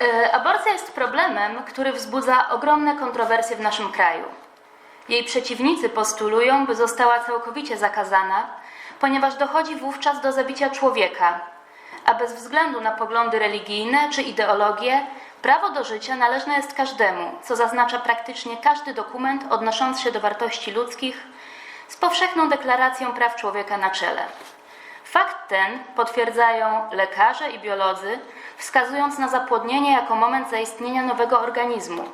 E, Aborcja jest problemem, który wzbudza ogromne kontrowersje w naszym kraju. Jej przeciwnicy postulują, by została całkowicie zakazana, ponieważ dochodzi wówczas do zabicia człowieka, a bez względu na poglądy religijne czy ideologie, prawo do życia należne jest każdemu, co zaznacza praktycznie każdy dokument odnoszący się do wartości ludzkich z powszechną deklaracją praw człowieka na czele. Fakt ten potwierdzają lekarze i biolodzy, wskazując na zapłodnienie jako moment zaistnienia nowego organizmu.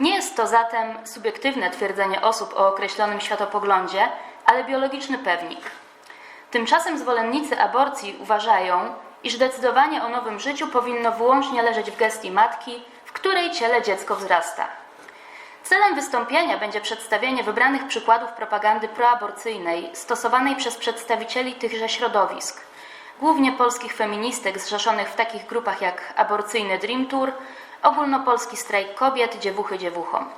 Nie jest to zatem subiektywne twierdzenie osób o określonym światopoglądzie, ale biologiczny pewnik. Tymczasem zwolennicy aborcji uważają, iż decydowanie o nowym życiu powinno wyłącznie leżeć w gestii matki, w której ciele dziecko wzrasta. Celem wystąpienia będzie przedstawienie wybranych przykładów propagandy proaborcyjnej stosowanej przez przedstawicieli tychże środowisk, głównie polskich feministek zrzeszonych w takich grupach jak Aborcyjny Dream Tour, Ogólnopolski Strajk Kobiet, Dziewuchy Dziewuchom.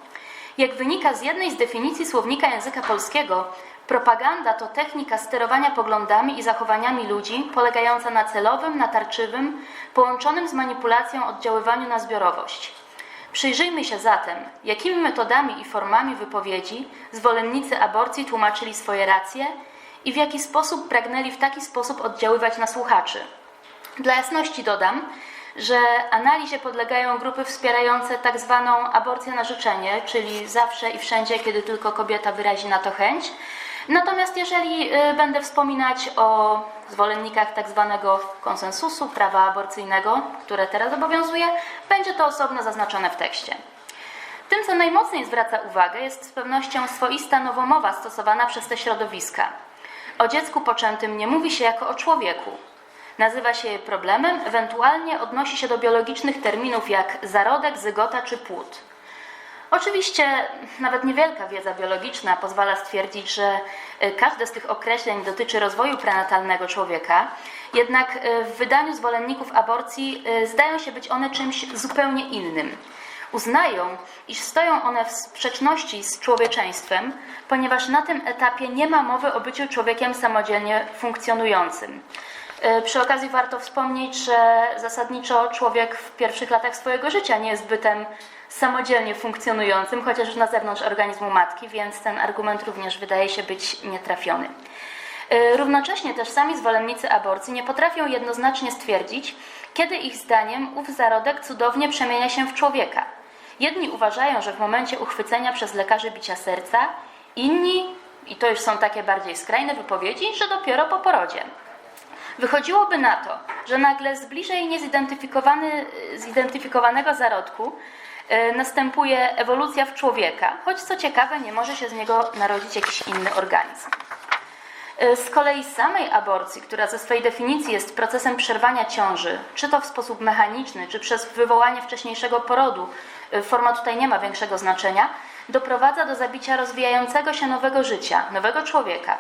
Jak wynika z jednej z definicji słownika języka polskiego, propaganda to technika sterowania poglądami i zachowaniami ludzi polegająca na celowym, natarczywym, połączonym z manipulacją oddziaływaniu na zbiorowość. Przyjrzyjmy się zatem, jakimi metodami i formami wypowiedzi zwolennicy aborcji tłumaczyli swoje racje i w jaki sposób pragnęli w taki sposób oddziaływać na słuchaczy. Dla jasności dodam, że analizie podlegają grupy wspierające tak zwaną aborcję na życzenie, czyli zawsze i wszędzie, kiedy tylko kobieta wyrazi na to chęć. Natomiast jeżeli y, będę wspominać o zwolennikach tak zwanego konsensusu prawa aborcyjnego, które teraz obowiązuje, będzie to osobno zaznaczone w tekście. Tym, co najmocniej zwraca uwagę, jest z pewnością swoista nowomowa stosowana przez te środowiska. O dziecku poczętym nie mówi się jako o człowieku. Nazywa się je problemem, ewentualnie odnosi się do biologicznych terminów jak zarodek, zygota czy płód. Oczywiście nawet niewielka wiedza biologiczna pozwala stwierdzić, że e, każde z tych określeń dotyczy rozwoju prenatalnego człowieka, jednak e, w wydaniu zwolenników aborcji e, zdają się być one czymś zupełnie innym. Uznają, iż stoją one w sprzeczności z człowieczeństwem, ponieważ na tym etapie nie ma mowy o byciu człowiekiem samodzielnie funkcjonującym. E, Przy okazji warto wspomnieć, że zasadniczo człowiek w pierwszych latach swojego życia nie jest bytem samodzielnie funkcjonującym, chociaż już na zewnątrz organizmu matki, więc ten argument również wydaje się być nietrafiony. E, Równocześnie też sami zwolennicy aborcji nie potrafią jednoznacznie stwierdzić, kiedy ich zdaniem ów zarodek cudownie przemienia się w człowieka. Jedni uważają, że w momencie uchwycenia przez lekarzy bicia serca, inni, i to już są takie bardziej skrajne wypowiedzi, że dopiero po porodzie. Wychodziłoby na to, że nagle z bliżej niezidentyfikowany, zidentyfikowanego zarodku e, następuje ewolucja w człowieka, choć co ciekawe, nie może się z niego narodzić jakiś inny organizm. E, Z kolei samej aborcji, która ze swojej definicji jest procesem przerwania ciąży, czy to w sposób mechaniczny, czy przez wywołanie wcześniejszego porodu, forma tutaj nie ma większego znaczenia, doprowadza do zabicia rozwijającego się nowego życia, nowego człowieka.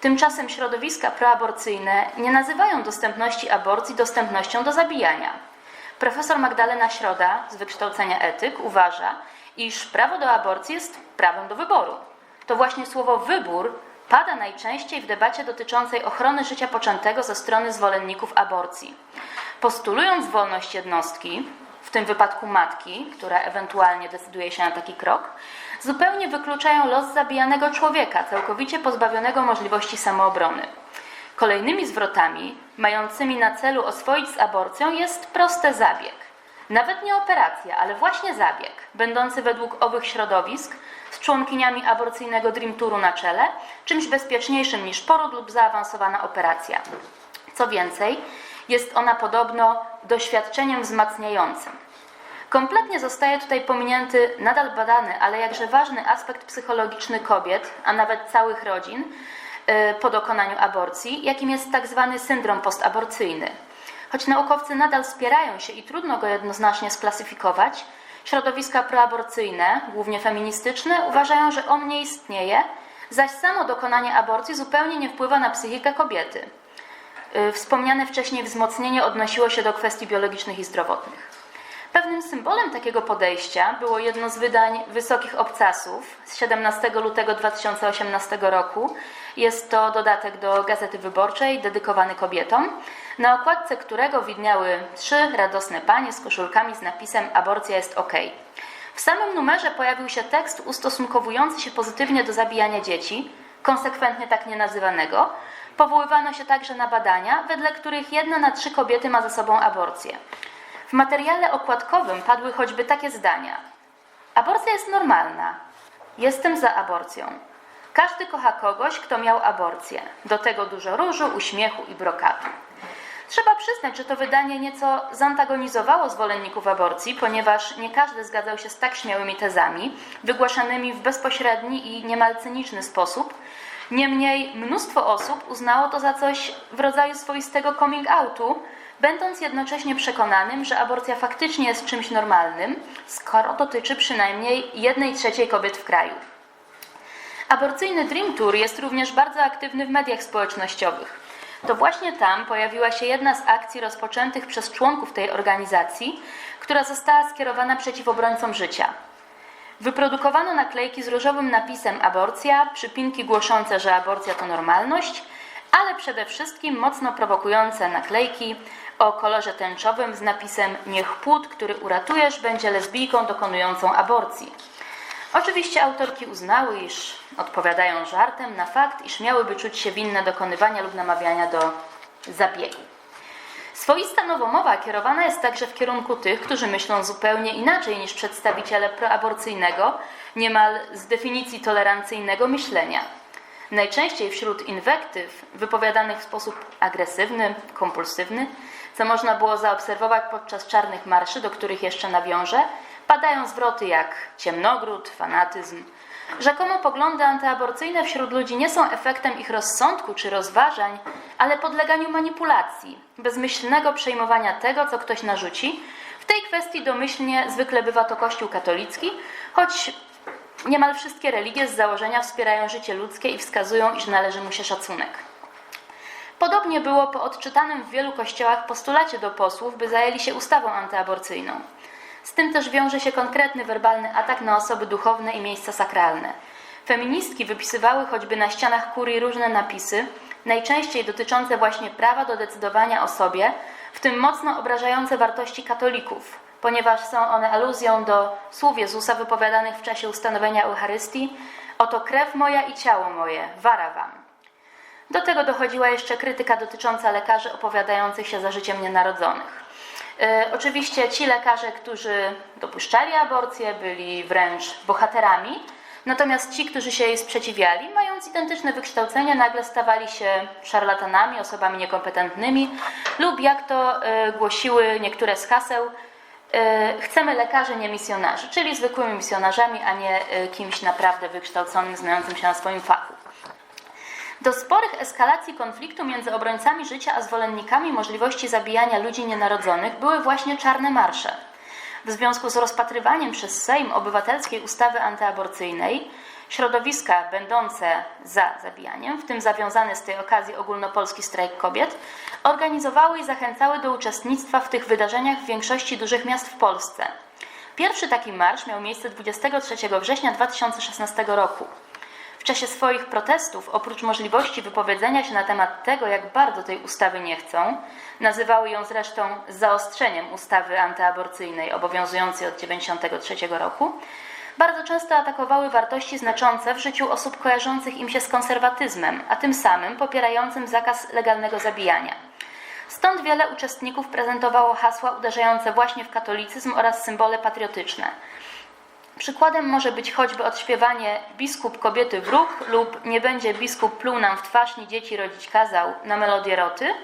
Tymczasem środowiska proaborcyjne nie nazywają dostępności aborcji dostępnością do zabijania. Profesor Magdalena Środa z wykształcenia etyk uważa, iż prawo do aborcji jest prawem do wyboru. To właśnie słowo wybór pada najczęściej w debacie dotyczącej ochrony życia poczętego ze strony zwolenników aborcji. Postulując wolność jednostki, w tym wypadku matki, która ewentualnie decyduje się na taki krok, zupełnie wykluczają los zabijanego człowieka, całkowicie pozbawionego możliwości samoobrony. Kolejnymi zwrotami, mającymi na celu oswoić z aborcją, jest prosty zabieg. Nawet nie operacja, ale właśnie zabieg, będący według owych środowisk z członkiniami aborcyjnego Dream Touru na czele, czymś bezpieczniejszym niż poród lub zaawansowana operacja. Co więcej, jest ona podobno doświadczeniem wzmacniającym. Kompletnie zostaje tutaj pominięty nadal badany, ale jakże ważny aspekt psychologiczny kobiet, a nawet całych rodzin y, po dokonaniu aborcji, jakim jest tak zwany syndrom postaborcyjny. Choć naukowcy nadal spierają się i trudno go jednoznacznie sklasyfikować, środowiska proaborcyjne, głównie feministyczne, uważają, że on nie istnieje, zaś samo dokonanie aborcji zupełnie nie wpływa na psychikę kobiety. Y, Wspomniane wcześniej wzmocnienie odnosiło się do kwestii biologicznych i zdrowotnych. Pewnym symbolem takiego podejścia było jedno z wydań Wysokich Obcasów z 17 lutego 2018 roku. Jest to dodatek do Gazety Wyborczej dedykowany kobietom, na okładce którego widniały trzy radosne panie z koszulkami z napisem Aborcja jest ok. W samym numerze pojawił się tekst ustosunkowujący się pozytywnie do zabijania dzieci, konsekwentnie tak nie nazywanego. Powoływano się także na badania, wedle których jedna na trzy kobiety ma za sobą aborcję. W materiale okładkowym padły choćby takie zdania: Aborcja jest normalna. Jestem za aborcją. Każdy kocha kogoś, kto miał aborcję. Do tego dużo różu, uśmiechu i brokatu. Trzeba przyznać, że to wydanie nieco zantagonizowało zwolenników aborcji, ponieważ nie każdy zgadzał się z tak śmiałymi tezami, wygłaszanymi w bezpośredni i niemal cyniczny sposób. Niemniej mnóstwo osób uznało to za coś w rodzaju swoistego coming outu, będąc jednocześnie przekonanym, że aborcja faktycznie jest czymś normalnym, skoro dotyczy przynajmniej jednej trzeciej kobiet w kraju. Aborcyjny Dream Tour jest również bardzo aktywny w mediach społecznościowych. To właśnie tam pojawiła się jedna z akcji rozpoczętych przez członków tej organizacji, która została skierowana przeciw obrońcom życia. Wyprodukowano naklejki z różowym napisem aborcja, przypinki głoszące, że aborcja to normalność, ale przede wszystkim mocno prowokujące naklejki o kolorze tęczowym z napisem Niech płód, który uratujesz, będzie lesbijką dokonującą aborcji. Oczywiście autorki uznały, iż odpowiadają żartem na fakt, iż miałyby czuć się winne dokonywania lub namawiania do zabiegu. Swoista nowomowa kierowana jest także w kierunku tych, którzy myślą zupełnie inaczej niż przedstawiciele proaborcyjnego, niemal z definicji tolerancyjnego myślenia. Najczęściej wśród inwektyw wypowiadanych w sposób agresywny, kompulsywny, co można było zaobserwować podczas czarnych marszy, do których jeszcze nawiążę, padają zwroty jak ciemnogród, fanatyzm. Rzekomo poglądy antyaborcyjne wśród ludzi nie są efektem ich rozsądku czy rozważań, ale podleganiu manipulacji, bezmyślnego przejmowania tego, co ktoś narzuci. W tej kwestii domyślnie zwykle bywa to Kościół katolicki, choć niemal wszystkie religie z założenia wspierają życie ludzkie i wskazują, iż należy mu się szacunek. Podobnie było po odczytanym w wielu kościołach postulacie do posłów, by zajęli się ustawą antyaborcyjną. Z tym też wiąże się konkretny werbalny atak na osoby duchowne i miejsca sakralne. Feministki wypisywały choćby na ścianach kurii różne napisy, najczęściej dotyczące właśnie prawa do decydowania o sobie, w tym mocno obrażające wartości katolików, ponieważ są one aluzją do słów Jezusa wypowiadanych w czasie ustanowienia Eucharystii: Oto krew moja i ciało moje, wara wam. Do tego dochodziła jeszcze krytyka dotycząca lekarzy opowiadających się za życiem nienarodzonych. E, oczywiście ci lekarze, którzy dopuszczali aborcję, byli wręcz bohaterami, natomiast ci, którzy się jej sprzeciwiali, mając identyczne wykształcenie, nagle stawali się szarlatanami, osobami niekompetentnymi lub, jak to e, głosiły niektóre z haseł, e, chcemy lekarzy, nie misjonarzy, czyli zwykłymi misjonarzami, a nie kimś naprawdę wykształconym, znającym się na swoim fachu. Do sporych eskalacji konfliktu między obrońcami życia a zwolennikami możliwości zabijania ludzi nienarodzonych były właśnie czarne marsze. W związku z rozpatrywaniem przez Sejm obywatelskiej ustawy antyaborcyjnej, środowiska będące za zabijaniem, w tym zawiązany z tej okazji ogólnopolski strajk kobiet, organizowały i zachęcały do uczestnictwa w tych wydarzeniach w większości dużych miast w Polsce. Pierwszy taki marsz miał miejsce 23 września 2016 roku. W czasie swoich protestów, oprócz możliwości wypowiedzenia się na temat tego, jak bardzo tej ustawy nie chcą, nazywały ją zresztą zaostrzeniem ustawy antyaborcyjnej obowiązującej od 1993 roku, bardzo często atakowały wartości znaczące w życiu osób kojarzących im się z konserwatyzmem, a tym samym popierającym zakaz legalnego zabijania. Stąd wiele uczestników prezentowało hasła uderzające właśnie w katolicyzm oraz symbole patriotyczne. Przykładem może być choćby odśpiewanie biskup kobiety wróg lub nie będzie biskup pluł nam w twarz, ni dzieci rodzić kazał na melodię roty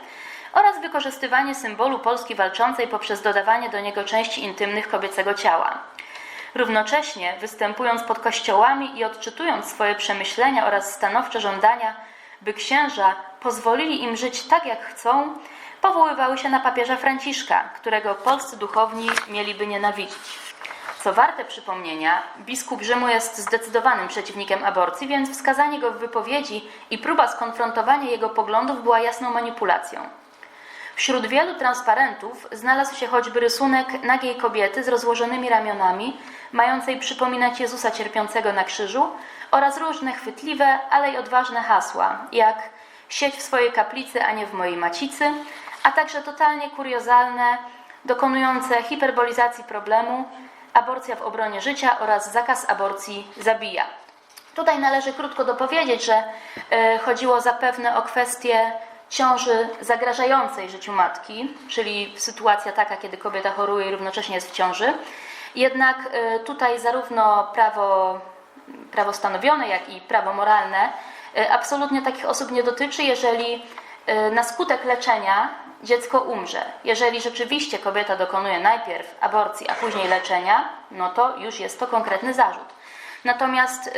oraz wykorzystywanie symbolu Polski walczącej poprzez dodawanie do niego części intymnych kobiecego ciała. Równocześnie występując pod kościołami i odczytując swoje przemyślenia oraz stanowcze żądania, by księża pozwolili im żyć tak jak chcą, powoływały się na papieża Franciszka, którego polscy duchowni mieliby nienawidzić. Co warte przypomnienia, biskup Rzymu jest zdecydowanym przeciwnikiem aborcji, więc wskazanie go w wypowiedzi i próba skonfrontowania jego poglądów była jasną manipulacją. Wśród wielu transparentów znalazł się choćby rysunek nagiej kobiety z rozłożonymi ramionami, mającej przypominać Jezusa cierpiącego na krzyżu oraz różne chwytliwe, ale i odważne hasła, jak sieć w swojej kaplicy, a nie w mojej macicy, a także totalnie kuriozalne, dokonujące hiperbolizacji problemu, aborcja w obronie życia oraz zakaz aborcji zabija. Tutaj należy krótko dopowiedzieć, że e, chodziło zapewne o kwestię ciąży zagrażającej życiu matki, czyli sytuacja taka, kiedy kobieta choruje i równocześnie jest w ciąży. Jednak e, tutaj zarówno prawo, prawo stanowione, jak i prawo moralne e, absolutnie takich osób nie dotyczy, jeżeli na skutek leczenia dziecko umrze. Jeżeli rzeczywiście kobieta dokonuje najpierw aborcji, a później leczenia, no to już jest to konkretny zarzut. Natomiast y,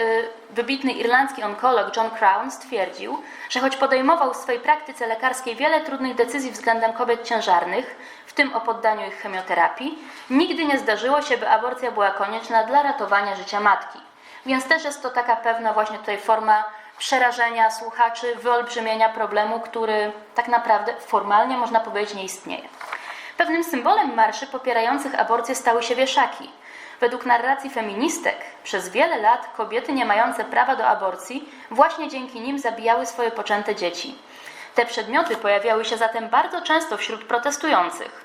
wybitny irlandzki onkolog John Crown stwierdził, że choć podejmował w swojej praktyce lekarskiej wiele trudnych decyzji względem kobiet ciężarnych, w tym o poddaniu ich chemioterapii, nigdy nie zdarzyło się, by aborcja była konieczna dla ratowania życia matki. Więc też jest to taka pewna właśnie tutaj forma przerażenia słuchaczy, wyolbrzymienia problemu, który tak naprawdę formalnie można powiedzieć nie istnieje. Pewnym symbolem marszy popierających aborcję stały się wieszaki. Według narracji feministek przez wiele lat kobiety nie mające prawa do aborcji właśnie dzięki nim zabijały swoje poczęte dzieci. Te przedmioty pojawiały się zatem bardzo często wśród protestujących.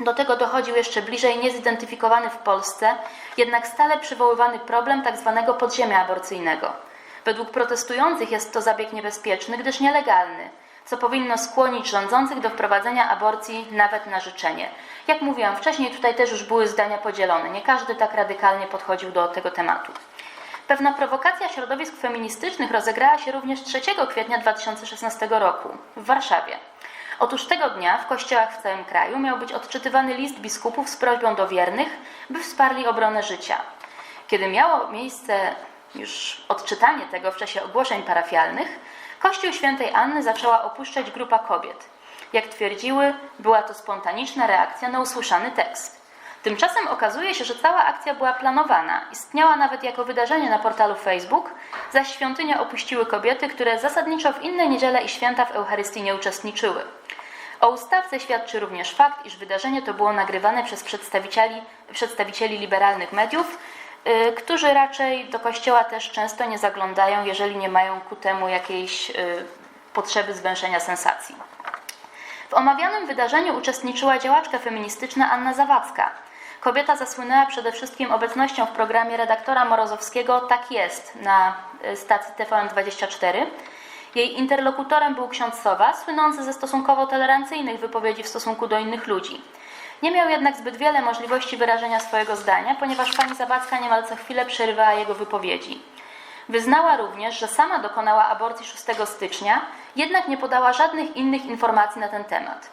Do tego dochodził jeszcze bliżej niezidentyfikowany w Polsce, jednak stale przywoływany problem tzw. Tak podziemia aborcyjnego. Według protestujących jest to zabieg niebezpieczny, gdyż nielegalny co powinno skłonić rządzących do wprowadzenia aborcji nawet na życzenie. Jak mówiłam wcześniej, tutaj też już były zdania podzielone. Nie każdy tak radykalnie podchodził do tego tematu. Pewna prowokacja środowisk feministycznych rozegrała się również 3 kwietnia 2016 roku w Warszawie. Otóż tego dnia w kościołach w całym kraju miał być odczytywany list biskupów z prośbą do wiernych, by wsparli obronę życia. Kiedy miało miejsce już odczytanie tego w czasie ogłoszeń parafialnych, Kościół świętej Anny zaczęła opuszczać grupa kobiet. Jak twierdziły, była to spontaniczna reakcja na usłyszany tekst. Tymczasem okazuje się, że cała akcja była planowana, istniała nawet jako wydarzenie na portalu Facebook, zaś świątynię opuściły kobiety, które zasadniczo w inne niedziele i święta w Eucharystii nie uczestniczyły. O ustawce świadczy również fakt, iż wydarzenie to było nagrywane przez przedstawicieli, przedstawicieli liberalnych mediów, którzy raczej do kościoła też często nie zaglądają, jeżeli nie mają ku temu jakiejś y, potrzeby zwęszenia sensacji. W omawianym wydarzeniu uczestniczyła działaczka feministyczna Anna Zawadzka. Kobieta zasłynęła przede wszystkim obecnością w programie redaktora Morozowskiego Tak jest na y, stacji TVN24. Jej interlokutorem był ksiądz Sowa, słynący ze stosunkowo tolerancyjnych wypowiedzi w stosunku do innych ludzi. Nie miał jednak zbyt wiele możliwości wyrażenia swojego zdania, ponieważ pani Zawadzka niemal co chwilę przerywała jego wypowiedzi. Wyznała również, że sama dokonała aborcji 6 stycznia, jednak nie podała żadnych innych informacji na ten temat.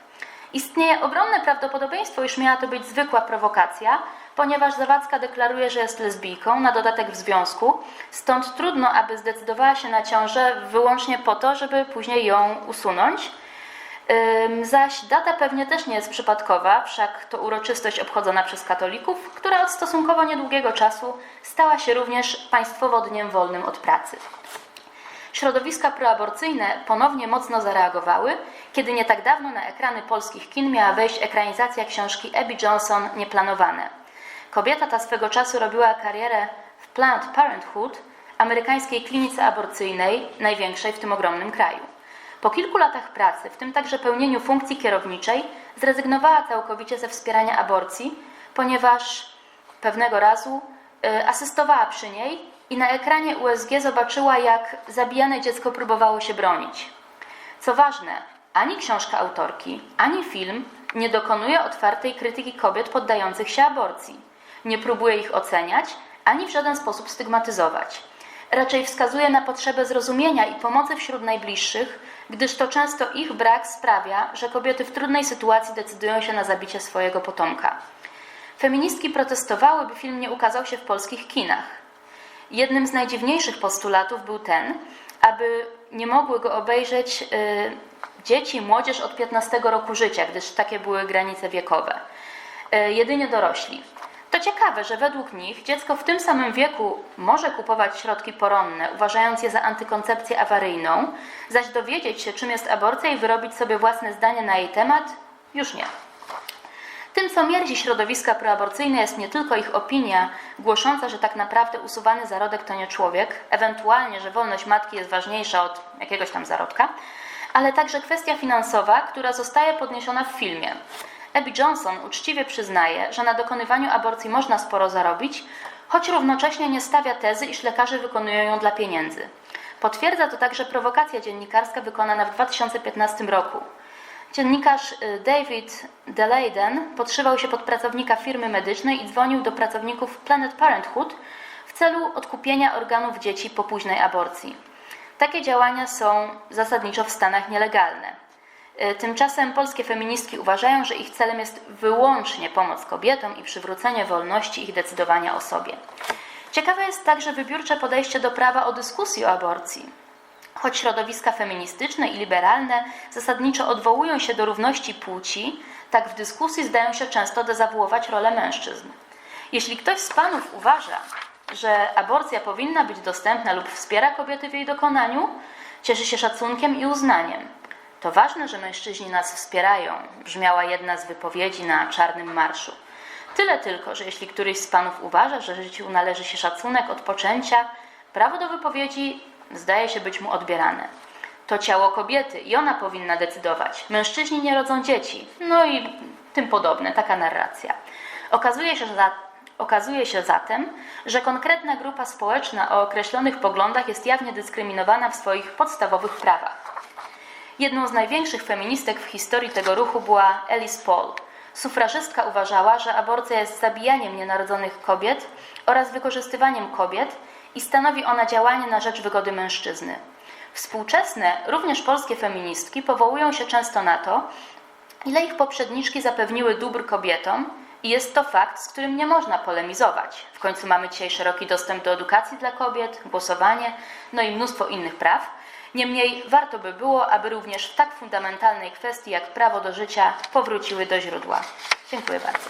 Istnieje ogromne prawdopodobieństwo, iż miała to być zwykła prowokacja, ponieważ Zawadzka deklaruje, że jest lesbijką, na dodatek w związku, stąd trudno, aby zdecydowała się na ciążę wyłącznie po to, żeby później ją usunąć – Zaś data pewnie też nie jest przypadkowa, wszak to uroczystość obchodzona przez katolików, która od stosunkowo niedługiego czasu stała się również państwowo dniem wolnym od pracy. Środowiska proaborcyjne ponownie mocno zareagowały, kiedy nie tak dawno na ekrany polskich kin miała wejść ekranizacja książki Abby Johnson Nieplanowane. Kobieta ta swego czasu robiła karierę w Planned Parenthood, amerykańskiej klinice aborcyjnej, największej w tym ogromnym kraju. Po kilku latach pracy, w tym także pełnieniu funkcji kierowniczej, zrezygnowała całkowicie ze wspierania aborcji, ponieważ pewnego razu y, asystowała przy niej i na ekranie USG zobaczyła, jak zabijane dziecko próbowało się bronić. Co ważne, ani książka autorki, ani film nie dokonuje otwartej krytyki kobiet poddających się aborcji. Nie próbuje ich oceniać, ani w żaden sposób stygmatyzować. Raczej wskazuje na potrzebę zrozumienia i pomocy wśród najbliższych, gdyż to często ich brak sprawia, że kobiety w trudnej sytuacji decydują się na zabicie swojego potomka. Feministki protestowały, by film nie ukazał się w polskich kinach. Jednym z najdziwniejszych postulatów był ten, aby nie mogły go obejrzeć y, dzieci, młodzież od 15 roku życia, gdyż takie były granice wiekowe. Y, jedynie dorośli. To ciekawe, że według nich dziecko w tym samym wieku może kupować środki poronne, uważając je za antykoncepcję awaryjną, zaś dowiedzieć się, czym jest aborcja i wyrobić sobie własne zdanie na jej temat, Już nie. Tym, co mierzi środowiska proaborcyjne, jest nie tylko ich opinia głosząca, że tak naprawdę usuwany zarodek to nie człowiek, ewentualnie, że wolność matki jest ważniejsza od jakiegoś tam zarodka, ale także kwestia finansowa, która zostaje podniesiona w filmie. Abby Johnson uczciwie przyznaje, że na dokonywaniu aborcji można sporo zarobić, choć równocześnie nie stawia tezy, iż lekarze wykonują ją dla pieniędzy. Potwierdza to także prowokacja dziennikarska wykonana w 2015 roku. Dziennikarz y, David Daleiden podszywał się pod pracownika firmy medycznej i dzwonił do pracowników Planet Parenthood w celu odkupienia organów dzieci po późnej aborcji. Takie działania są zasadniczo w Stanach nielegalne. Y, Tymczasem polskie feministki uważają, że ich celem jest wyłącznie pomoc kobietom i przywrócenie wolności ich decydowania o sobie. Ciekawe jest także wybiórcze podejście do prawa o dyskusji o aborcji. Choć środowiska feministyczne i liberalne zasadniczo odwołują się do równości płci, tak w dyskusji zdają się często dezawuować rolę mężczyzn. Jeśli ktoś z panów uważa, że aborcja powinna być dostępna lub wspiera kobiety w jej dokonaniu, cieszy się szacunkiem i uznaniem. To ważne, że mężczyźni nas wspierają, brzmiała jedna z wypowiedzi na czarnym marszu. Tyle tylko, że jeśli któryś z panów uważa, że życiu należy się szacunek od poczęcia, prawo do wypowiedzi zdaje się być mu odbierane. To ciało kobiety i ona powinna decydować. Mężczyźni nie rodzą dzieci. No i tym podobne, taka narracja. Okazuje się, że za, okazuje się zatem, że konkretna grupa społeczna o określonych poglądach jest jawnie dyskryminowana w swoich podstawowych prawach. Jedną z największych feministek w historii tego ruchu była Alice Paul. Sufrażystka uważała, że aborcja jest zabijaniem nienarodzonych kobiet oraz wykorzystywaniem kobiet i stanowi ona działanie na rzecz wygody mężczyzny. Współczesne, również polskie feministki powołują się często na to, ile ich poprzedniczki zapewniły dóbr kobietom i jest to fakt, z którym nie można polemizować. W końcu mamy dzisiaj szeroki dostęp do edukacji dla kobiet, głosowanie, no i mnóstwo innych praw. Niemniej warto by było, aby również w tak fundamentalnej kwestii jak prawo do życia powróciły do źródła. Dziękuję bardzo.